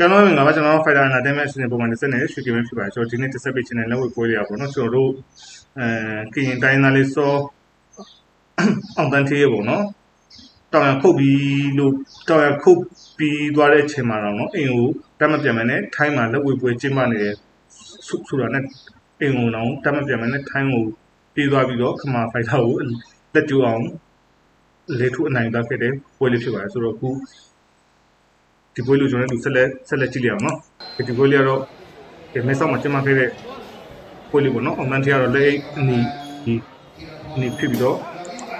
ကဲတော့ငါကကျွန်တော် fighter နာတဲမဲ့အစီအစဉ်ပုံမှန်တစ်စက်နဲ့ရွှေကင်မဲ့ဖြစ်ပါတယ်ကျွန်တော်ဒီနေ့တစ်ဆက်ပေးချင်တဲ့လက်ဝဲပွဲတွေကပေါ့နော်ကျွန်တော်တို့အဲကရင်တိုင်းသားလေးစောအောင်တန်းသေးရပေါ့နော်တောင်ရခုတ်ပြီးလို့တောင်ရခုတ်ပြီးသွားတဲ့အချိန်မှာတော့နော်အိမ်ကိုတတ်မပြန်မနဲ့ထိုင်းမှာလက်ဝဲပွဲကျင်းပနေတယ်ဆိုတာနဲ့အိမ်ကိုတော့တတ်မပြန်မနဲ့ထိုင်းကိုပြေးသွားပြီးတော့ခမာဖိုက်တာကိုလက်ကျိုးအောင်လေထုအနိုင်သွားခဲ့တဲ့ပွဲလေးဖြစ်ပါတယ်ဆိုတော့အခု ဒီပွဲလို့ကျွန်တော်တို့ဆက်လက်ဆက်လက်ကြည့်လိုက်အောင်နော်ဒီပွဲလေးကတော့ဒီမဲဆောက်မှာကျင်းပခဲ့တဲ့ပွဲလေးပေါ့နော်အောင်မန်တီကတော့လက်အိတ်အနီဒီအနီဖြစ်ပြီးတော့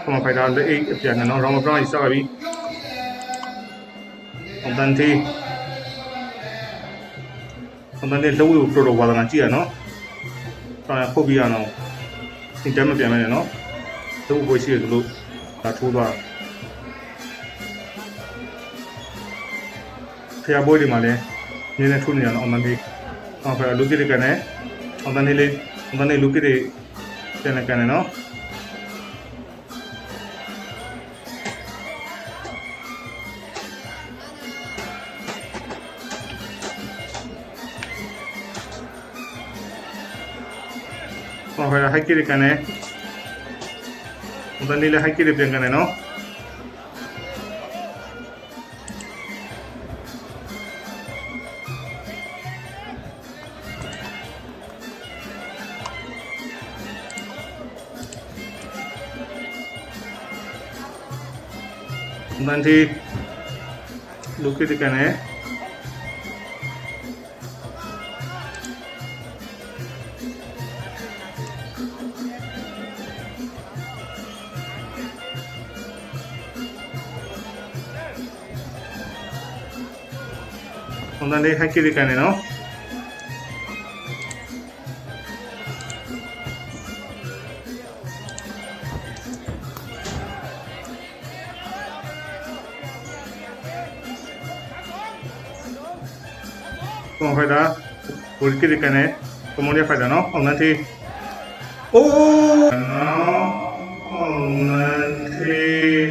ခမာဖိုက်တာလက်အိတ်အပြန်နဲ့နော်ရောင်းမပရောင်းကြီးစပြီးအောင်တန်တီအောင်တန်တီလောဝေကိုတော်တော်ဝါဒနာကြည့်ရနော်ဆောင်းဖုတ်ပြီးရအောင်ဒီတမ်းမပြန်မဲနဲ့နော်လောဝပွဲရှိရလို့ဒါထိုးသွား ဖျားပွဲဒီမှာလည်းနည်းနည်းထိုးနေရအောင်အောင်တန်တီအောင်ဖျားလူကြီးတွေကနေအောင်တန်တီလေးအောင်တန်တီလူကြီးတွေပြန်နေကနေနော်ဟောဟဲ့ဟိုက်ကိရကနေဘန်ဒီလေဟိုက်ကိရပြန်ကနေနော် ဘန်ဒီလူကိရကနေပုံစံလေး ဟိုက်ကိရကန်နေနော်ပုံဖိုက်တာဘူကိရကန်နေပုံမလေးဖိုက်တာနော်ပုံစံသေးအိုးနော်ပုံစံသေး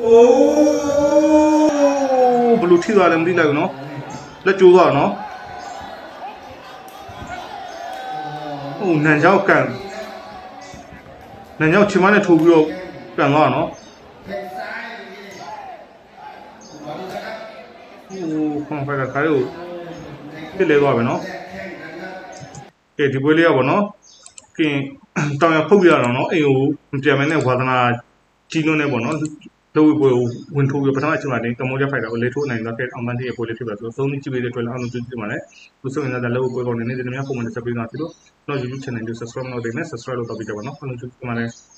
အိုးဘလို့ထိသွားလဲမသိလိုက်ဘူးနော်လက်ကျိုးသွားနော်ဟိုနန်ကြောက်ကန်နန်ကြောက်ချင်မနဲ့ထိုးပြီးတော့ကန်သွားနော် ဟိုခွန်ဖိုက်ကခါရိုပြစ်လဲသွားပြီနော်ကဲဒီပွဲလေးရပါနော်ကင်တောင်ရဖုတ်ပြရအောင်နော်အိမ်ကိုမပြန်မနဲ့ဝါသနာကြီးလွန်းနေပေါ့နော်လောဝေပွဲကိုဝင်ထိုးပြီးပထမအချိန်မှာတင်ကမ္ဘောဒီးယားဖိုက်တာကိုလေထိုးနိုင်တော့ခဲ့အောင်မန်တီရဲ့ပွဲလေးဖြစ်ပါဆိုတော့သုံးနှစ်ကြည့်ပေးတဲ့အတွက်လည်းအားလုံးကျေးဇူးတင်ပါတယ်။ဘူးဆိုရင်လည်းလောဝေပွဲကောင်းနေနေတယ်များပုံမှန်တက်ပေးနေတာဖြစ်လို့ကျွန်တော် YouTube channel ကို subscribe လုပ်နေနဲ့ subscribe လုပ်တော့ပြကြပါနော်။အားလုံးကျေးဇူးတင်ပါတယ်။